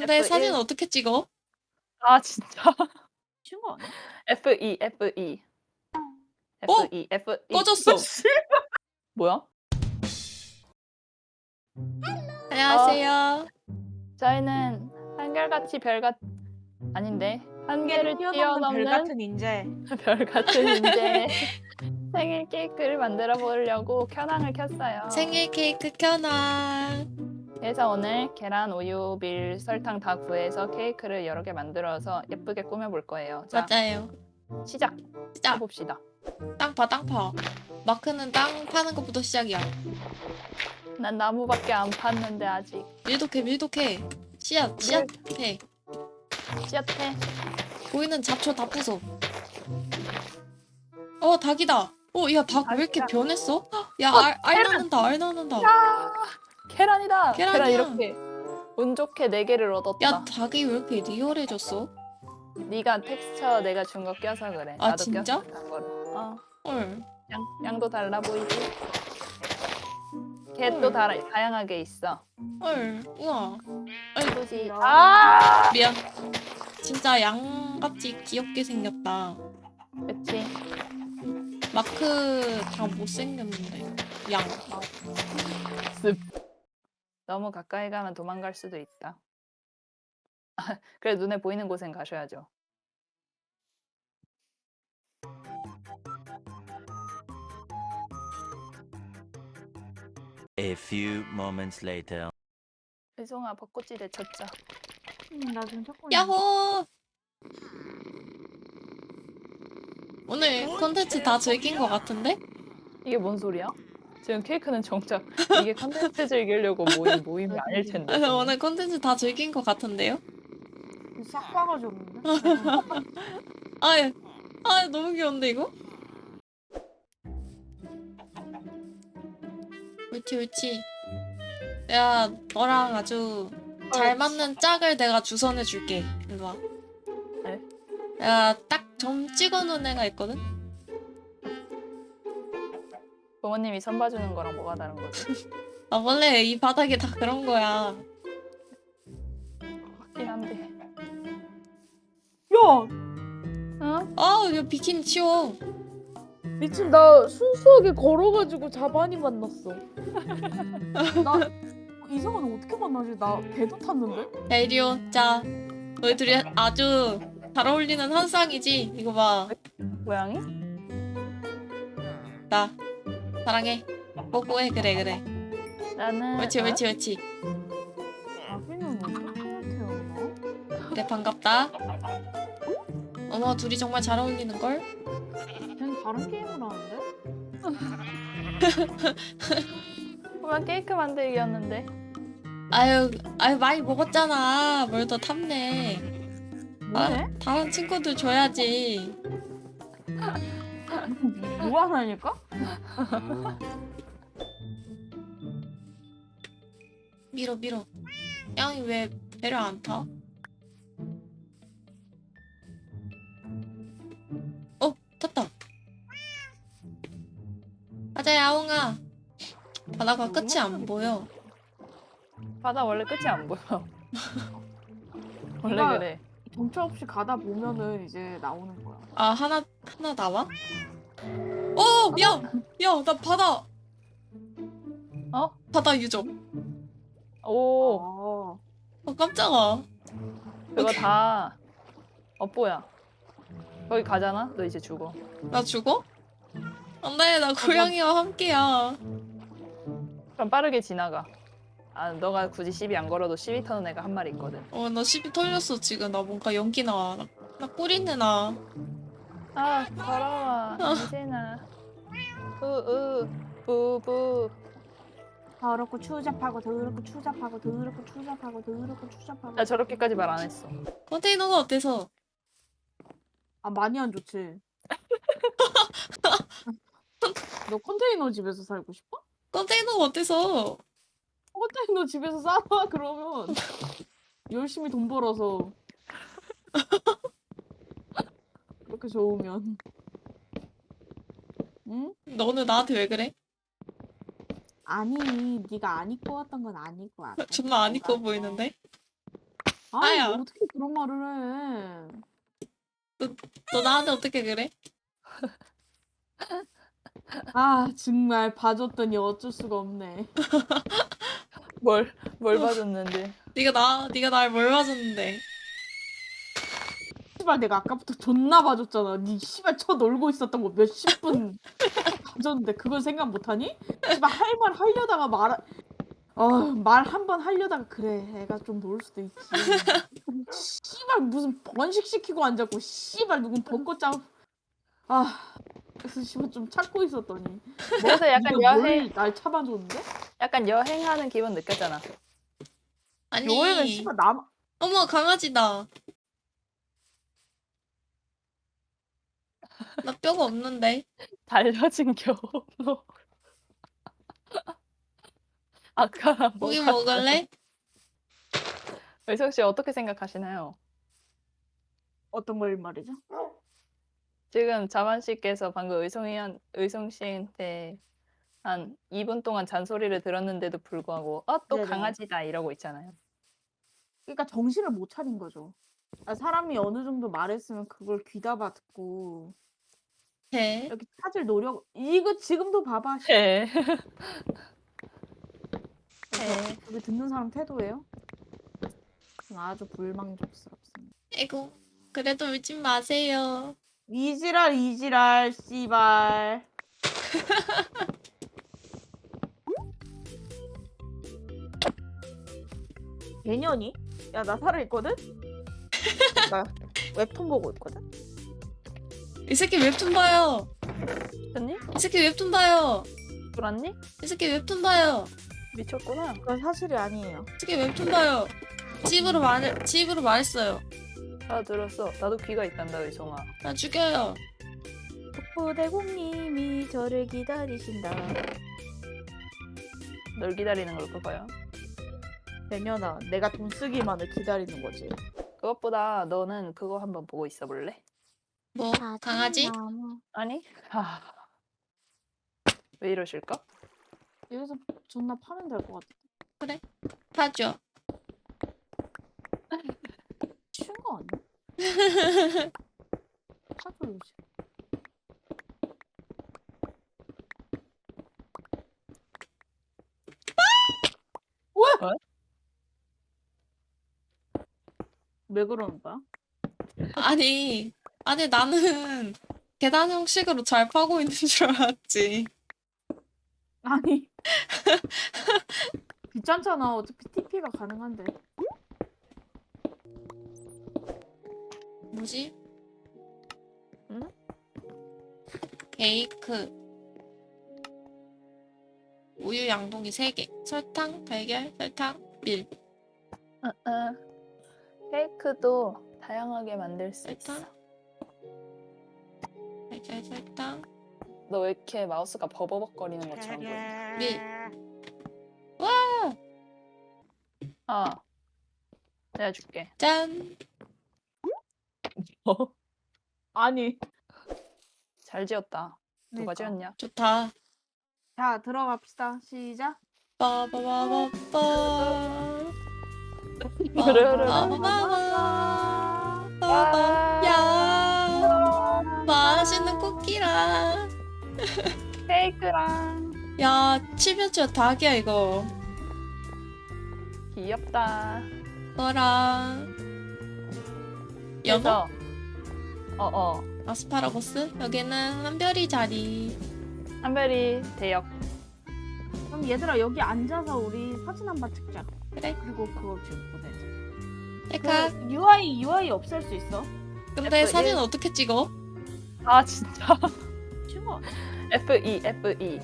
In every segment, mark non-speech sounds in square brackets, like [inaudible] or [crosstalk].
근데 F1. 사진 어떻게 찍어? 아 진짜. [laughs] 쉬운 거 아니야? F2 F2. 어? F2 F2. 꺼졌어. [laughs] 뭐야? 안녕하세요. 저희는 한결같이 별같 아닌데 한계를 뛰어넘는 별 같은 인재. [laughs] 별 같은 인재 생일 케이크를 만들어 보려고 켜낭을 켰어요. 생일 케이크 켜놔. 그래서 오늘 계란, 우유, 밀, 설탕 다 구해서 케이크를 여러 개 만들어서 예쁘게 꾸며볼 거예요. 자, 맞아요. 시작 시작. 해봅시다. 땅 파, 땅 파. 마크는 땅 파는 것부터 시작이야. 난 나무밖에 안 팠는데 아직 밀독해, 밀독해. 씨앗, 씨앗 해. 씨앗 해. 보이는 잡초 다 부숴. 어, 닭이다. 어, 야, 닭 왜 이렇게. 변했어? 야, 알, 알 낳는다, 알 낳는다. 계란이다. 계란 계란이야. 이렇게 운 좋게 네 개를 얻었다. 야, 닭이 왜 이렇게 리얼해졌어? 네가 텍스처 내가 준 거 껴서 그래. 아, 나도 진짜? 껴서 단 거를. 어, 헐. 양, 양도 달라 보이지? 헐. 개도 다, 다양하게 있어. 헐. 우와. 그지? 아! 아, 미안. 진짜 양같이 귀엽게 생겼다. 그치? 마크 다 못생겼는데. 양. 습. 너무 가까이 가면 도망갈 수도 있다. [laughs] 그래 눈에 보이는 곳엔 가셔야죠. A few moments later. 일송아 벚꽃이 되쳤자. 음, 나 지금 찾고 야호! 오늘 콘텐츠 다 즐긴 것 같은데? 이게 뭔 소리야? 지금 케이크는 정작 이게 컨텐츠 즐기려고 모인 모임이 아닐 텐데. 오늘 콘텐츠 다 즐긴 것 같은데요? 싹 봐가지고 없는데? 아, 예. 아 너무 귀여운데 이거? 옳지 옳지. 내가 너랑 아주 잘 맞는 짝을 내가 주선해 줄게. 일로 와. 네? 내가 딱점 찍어놓은 애가 있거든. 부모님이 선 봐주는 거랑 뭐가 다른 거지? [laughs] 아 원래 이 바닥에 다 그런 거야. 맞긴 한데. 야! 응? 아, 야 비키니 치워. 미친 나 순수하게 걸어가지고 자반이 만났어. [laughs] 나 이성은 어떻게 만나지? 나 배도 탔는데? 야 이리 오. 자, 너희 둘이 아주 잘 어울리는 한 쌍이지. 이거 봐. 고양이? 나 사랑해. 뽀뽀해. 그래 그래. 나는 옳지 어? 옳지 옳지. 태어나? 그래 반갑다. 어머 둘이 정말 잘 어울리는 걸. 쟤는 다른 게임을 하는데? [laughs] 그만 케이크 만들기였는데. 아유 아유 많이 먹었잖아. 뭘 더 탐내. 뭐해? 아, 다른 친구들 줘야지. [laughs] 뭐 하나니까? 밀어 밀어. 양이 왜 배를 안 타? 어 탔다. 가자 야옹아. 바다가 끝이 안 보여. 바다 원래 끝이 안 보여. [laughs] 원래 그래. 정처 없이 가다 보면은 이제 나오는 거야. 아 하나 하나 나와? 어, 야, 야, 나 바다. 어? 바다 유적. 오, 어. 어, 깜짝아. 그거 다 업보야. 거기 가잖아? 너 이제 죽어. 나 죽어? 안 돼, 나 고양이와 함께야. 그럼 빠르게 지나가. 아, 너가 굳이 시비 안 걸어도 시비 터는 애가 한 마리 있거든. 어, 나 시비 털렸어 지금. 나 뭔가 연기 나와. 나, 나 꿀이네 나. 아, 더러워. 이제나. 우우, 부부. 더럽고 추잡하고 더럽고 추잡하고 더럽고 추잡하고 더럽고 추잡하고. 나 저렇게까지 말 안 했어. 컨테이너가 어때서? 아 많이 안 좋지. [laughs] 너 컨테이너 집에서 살고 싶어? 컨테이너가 어때서? 컨테이너 집에서 살아 그러면 열심히 돈 벌어서 [laughs] 그렇게 좋으면 응? 너는 나한테 왜 그래? 아니 네가 안 입고 왔던 건 아니고 알아. 존나 안 이뻐 보이는데? 아니 아야. 어떻게 그런 말을 해? 너 나한테 어떻게 그래? [laughs] 아 정말 봐줬더니 어쩔 수가 없네. [laughs] 뭘, 뭘 봐줬는데. [laughs] 네가 나 네가 날 뭘 봐줬는데? 씨발 내가 아까부터 존나 봐줬잖아. 니 씨발 쳐 놀고 있었던 거 몇십 분 [laughs] 봐줬는데 그걸 생각 못하니? 씨발 할 말 하려다가 말 어말 한 번 하려다가 그래 애가 좀놀 수도 있지. 씨발 무슨 번식 시키고 앉았고 씨발 누군 벚꽃 짜. 아 그래서 씨발 좀 참고 있었더니 그래서 약간 네가 여행, 뭘날 참아줬는데? 약간 여행하는 기분 느꼈잖아. 아니. 여행은 씨발 남 어머 강아지다. 나 뼈가 없는데. 달려진 겨울로. [laughs] 아까 고기 뭐가- 먹을래? 의석 씨 어떻게 생각하시나요? 어떤 걸 말이죠? 지금 자만 씨께서 방금 의성이 의성 씨한테 한 2분 동안 잔소리를 들었는데도 불구하고 어 또 네네. 강아지다 이러고 있잖아요. 그러니까 정신을 못 차린 거죠. 아, 사람이 어느 정도 말했으면 그걸 귀담아 듣고 개. 이렇게 찾을 노력 이거 지금도 봐봐. 씨. 네. 그래서 그게 듣는 사람 태도예요? 전 아주 불망족스럽습니다. 아이고. 그래도 울지 마세요. 이지랄 이지랄 씨발. [laughs] 개년이? 야 나 살아 있거든? 나 웹툰 보고 있거든? 이 새끼 웹툰 봐요. 언니? 이 새끼 웹툰 봐요. 불았니? 이 새끼 웹툰 봐요. 미쳤구나. 그건 사실이 아니에요. 이 새끼 웹툰 봐요. 집으로 말 집으로 말했어요. 다 들었어. 나도 귀가 있단다 의성아. 나 죽여요. 북부대공님이 저를 기다리신다. 널 기다리는 걸 거야. 개년아, 내가 돈 쓰기만을 기다리는 거지. 그것보다 너는 그거 한번 보고 있어 볼래? 뭐 강아지? 아니? 하... 왜 이러실까? 여기서 존나 파면 될 것 같아. 파죠. 쉬운 거 아니야? [laughs] 파줘야지. 왜? 왜? 왜 그러는 거야? 아니 아니 나는 [laughs] 계단 형식으로 잘 파고 있는 줄 알았지. 아니. [laughs] 귀찮잖아. 어차피 TP가 가능한데. 뭐지? 응? 케이크 우유 양동이 3개 설탕, 달걀, 설탕, 밀 응, 응. 케이크도 다양하게 만들 수 있어. 달걀, 설탕, 너왜 이렇게 마우스가 버버벅거리는 것처럼 보여? 밀 아, 내가 줄게. 짠! 어? 아니. 잘 지었다. 누가 그러니까. 지었냐? 좋다 자, 들어갑시다. 시작. 빠바바바빠 르르르. [laughs] 빠바바바 빠바 야 맛있는 쿠키랑 케이크랑 야 칠면조 닭이야 이거 귀엽다. 너랑 연어? 그래서 어 어 아스파라거스? 여기는 한별이 자리 한별이 대역. 그럼 얘들아 여기 앉아서 우리 사진 한 번 찍자. 그래. 그리고 그거 지금 보내자. 셀카 그 UI UI 없앨 수 있어? 근데 F1. 사진 어떻게 찍어? 아 진짜. [laughs] 찍어. F E F E.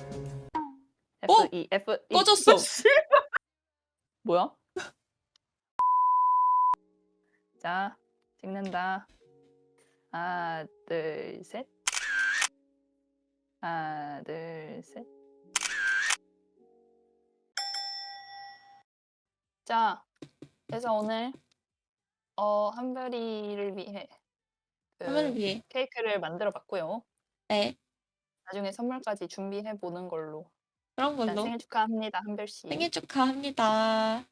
어? F E F E. 꺼졌어 [laughs] 뭐야? [laughs] 자, 찍는다. 하나, 둘, 셋. 하나, 둘, 셋. 자, 그래서 오늘 어 한별이를 위해 그 화면을 위해 케이크를 만들어 봤고요. 네 나중에 선물까지 준비해 보는 걸로. 그런 일단 걸로 생일 축하합니다, 한별 씨. 생일 축하합니다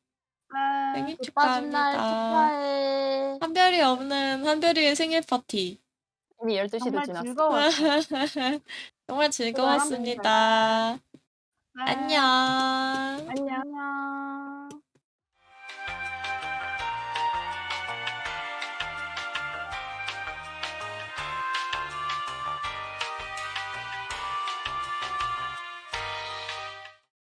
아, 생일 날 축하합니다 축하해. 특별히 없는 한별이의 생일 파티. 이미 12시도 정말 지났어. 즐거웠어. [laughs] 정말 즐거웠습니다. 네. 안녕. 안녕. 안녕.